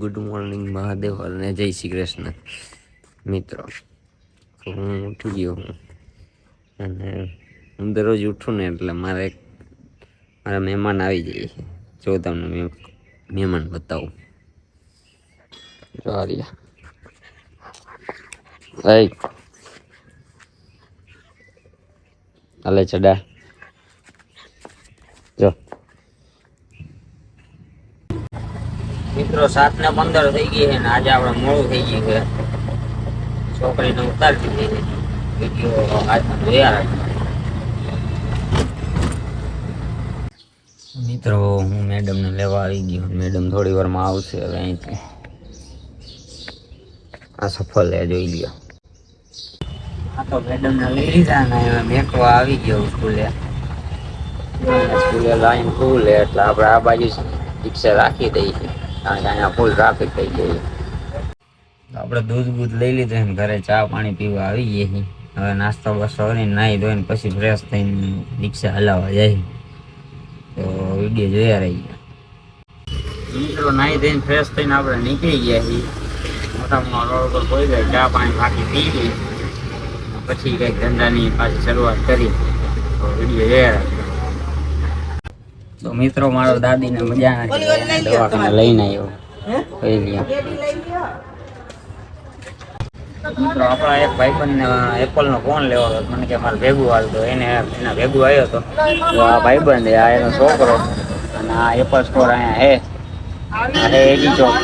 Good morning Mahadev અને જય શ્રી કૃષ્ણ. મિત્રો હું ઉઠી ગયો હું. અને હું દરરોજ ઉઠું ને એટલે મારે મારા મહેમાન આવી જાય છે. જો તમને મહેમાન બતાવું. હાલે ચડા. જો. મિત્રો, સાત ને પંદર થઈ ગઈ છે ને આજે આપણે મોડું થઈ ગયું છે. છોકરીને ઉતારી દીધી છે વીડિયો આજમાં જોયા રાખજો. મિત્રો, હું મેડમને લેવા આવી ગયો. મેડમ થોડી વારમાં આવશે હવે અહીંથી. આ સફળ લે, જોઈ લ્યો. આ તો મેડમને લઈ લીધા ને હવે મેકવા આવી ગયો સ્કૂલે. સ્કૂલે લાઈન ફૂલ એટલે આપણે આ બાજુ રિક્ષા રાખી દઈએ ગઈ. આપણે દૂધ બૂધ લઈ લીધું ને ઘરે ચા પાણી પીવા આવી ગઈએ હવે નાસ્તો બસ્તો કરીને નાહી ધોઈને પછી ફ્રેશ થઈને રિક્ષા હલાવવા જાય તો વીડિયો જોયા રહી ગયા. મિત્રો નાહી ધોઈને ફ્રેશ થઈને આપણે નીકળી ગયા છીએ મોટા મોટા રોડ ઉપર કોઈ ગયા ચા પાણી બાકી પી ગઈ. પછી કંઈક ધંધાની પાછી શરૂઆત કરી. તો વીડિયો જોયા રાખજો તો મિત્રો મારો દાદીને મજા નથી દવાખાને લઈને આવ્યો. મિત્રો આપણા એક ભાઈબંધને એપલનો ફોન લેવો હતો. મને કે મારે ભેગું હાલતો એને એના ભેગું આવ્યો હતો તો આ ભાઈબંધ આ એનો છોકરો અને આ એપલ સ્ટોર અહીંયા હે. અરે એજી ચોક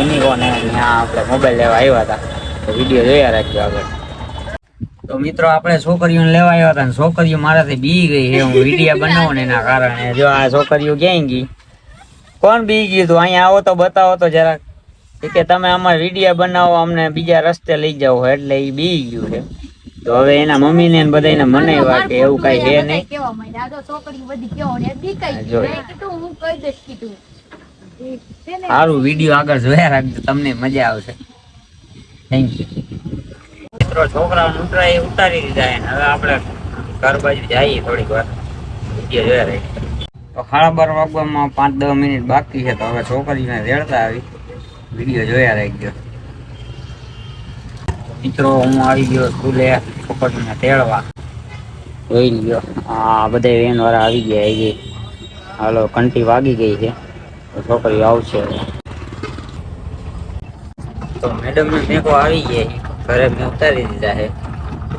એની કોને ત્યાં આપણે મોબાઈલ લેવા આવ્યા હતા. તો વીડિયો જોયા રાખજો આગળ. તો મિત્રો આપણે છોકરીઓને લેવા આવ્યા હતા છોકરીઓ મારાથી બી ગઈ છે. હું વિડીયા બનાવું ને એના કારણે. જો આ છોકરીઓ ક્યાંય ગઈ? કોણ બી ગયું તું? અહીંયા આવો તો બતાવો તો જરાક. કે તમે અમારા વિડીયા બનાવો અમને બીજા રસ્તે લઈ જાઓ એટલે એ બી ગયું છે. તો હવે એના મમ્મીને ને બધાને મનાવ્યા કે એવું કઈ નહીં. બધી હું કહી દઈશ કીધું. એ છે ને. સારું વીડિયો આગળ જોયા રાખજો. તમને મજા આવશે. થેન્ક યુ મિત્રો છોકરાઓને ઉતરાય ઉતારી દીધા એને. હવે આપણે ઘર બાજુ જઈએ થોડીક વાર. વીડિયો જોયા રહી તો સાડા વાગવામાં પાંચ દસ મિનિટ બાકી છે, તો હવે છોકરીને રેડતા આવી. વીડિયો જોયા રહી ગયો મિત્રો, હું આવી ગયો સ્કૂલે છોકરીને તેડવા. જોઈ લ્યો. આ બધા વેન વાળા આવી ગયા, આવી હાલો કંટી વાગી ગઈ છે. તો છોકરી આવશે. તો મેડમ મેકો આવી ગયા. ઘરે મેં ઉતારી દીધા છે.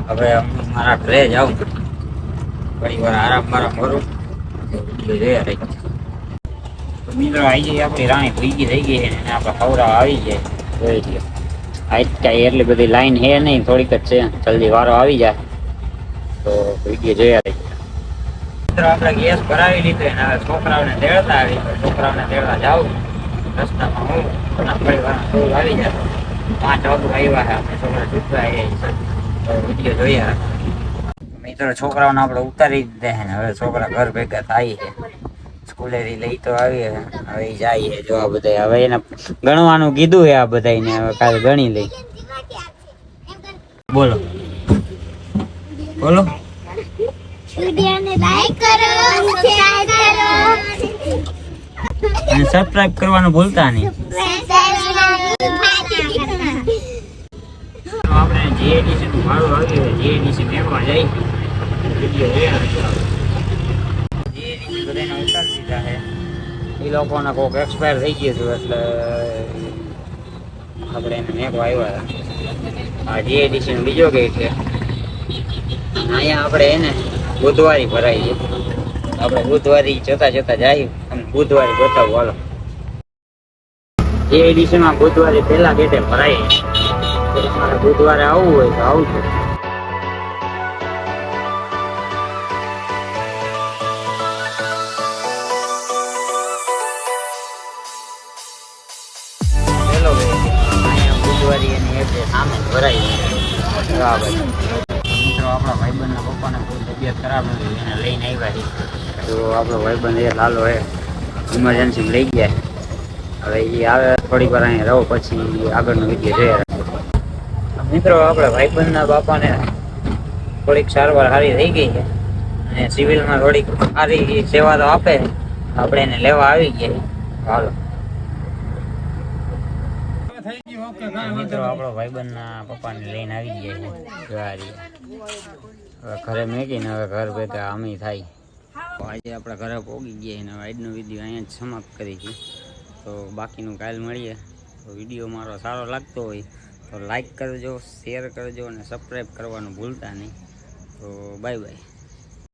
હવે હું મારા ઘરે જાઉં થોડી વાર આરામ મારા કરું. વીડિયો જોયા રહી મિત્રો આવી જઈએ, આપણી રાણી ભૂગી થઈ ગઈ છે અને આપણે ખવડાવવા આવી જાય જોઈ લો આજ કાંઈ એટલી બધી લાઈન હે નહીં, થોડીક જ છે. જલ્દી વારો આવી જાય. તો વીડિયો જોયા રહી મિત્રો, આપણે ગેસ ભરાવી લીધો અને હવે છોકરાઓને તેડતા આવી છોકરાઓને તેડવા જાઉં. રસ્તામાં હું, અને થોડી વાર થોડું આવી જાય. પાંચ વાગે આવ્યા છે આપણે છોકરા છૂટવા આવ્યા તો વીડિયો જોયા મિત્રો છોકરાઓને આપણે ઉતારી દીધા છે ને. હવે છોકરા ઘર ભેગા થાય છે. સ્કૂલેથી લઈ તો આવીએ. હવે જાય જો આ બધા હવે એને ગણવાનું કીધું છે આ બધાને હવે કાલે ગણી લઈ. બોલો. બોલો. સબસ્ક્રાઇબ કરવાનું ભૂલતા નહીં. જીએડીસી નું ભાડું આવ્યું છે જીએડીસી મેળવા જાય વીડિયો જોયા જીએડીસી બધાને ઉતારી દીધા એ લોકોને કોઈક એક્સપાયર થઈ ગયું હતું એટલે આપણે એને મેળવા આવ્યા આ જે નો બીજો ગેટ છે. અહીંયા આપણે એને બુધવારી ભરાય છે આપણે બુધવારી જતા જતા જાય. અને બુધવારી બતાવું, હાલો. એ માં બુધવારે પહેલા ગેટે ભરાય તમારે બુધવારે આવવું હોય તો આવજો. હેલો અહીંયા બુધવારી એની એટલે સામે ભરાય બરાબર મિત્રો આપણા ભાઈબંધના પપ્પાને કોઈ તબિયત ખરાબ એને લઈને આવ્યા છે. તો આપણો ભાઈબંધ એ લાલો હે. ઇમરજન્સી લઈ ગયા હવે એ આવે થોડીક વાર અહીંયા રહો પછી આગળનો વીડિયો રાખજો મિત્રો, આપણા ભાઈબંધના બાપાને થોડીક સારવાર સારી થઈ ગઈ છે. અને સિવિલમાં થોડીક સારી સેવા તો આપે. આપણે એને લેવા આવી ગયા હાલો. મિત્રો, આપણો ભાઈબંધના પપ્પાને લઈને આવી ગયા ગાડી હવે ઘરે મેકીને હવે ઘર ભેગા અમી થાય. આજે આપણે ઘરે પોગી ગયા અને આજનો વીડિયો અહીંયા જ સમાપ્ત કરી છે. તો બાકીનું કાલ મળીએ. તો વીડિયો મારો સારો લાગતો હોય તો લાઈક કરજો શેર કરજો અને સબસ્ક્રાઈબ કરવાનું ભૂલતા નહીં. તો બાય બાય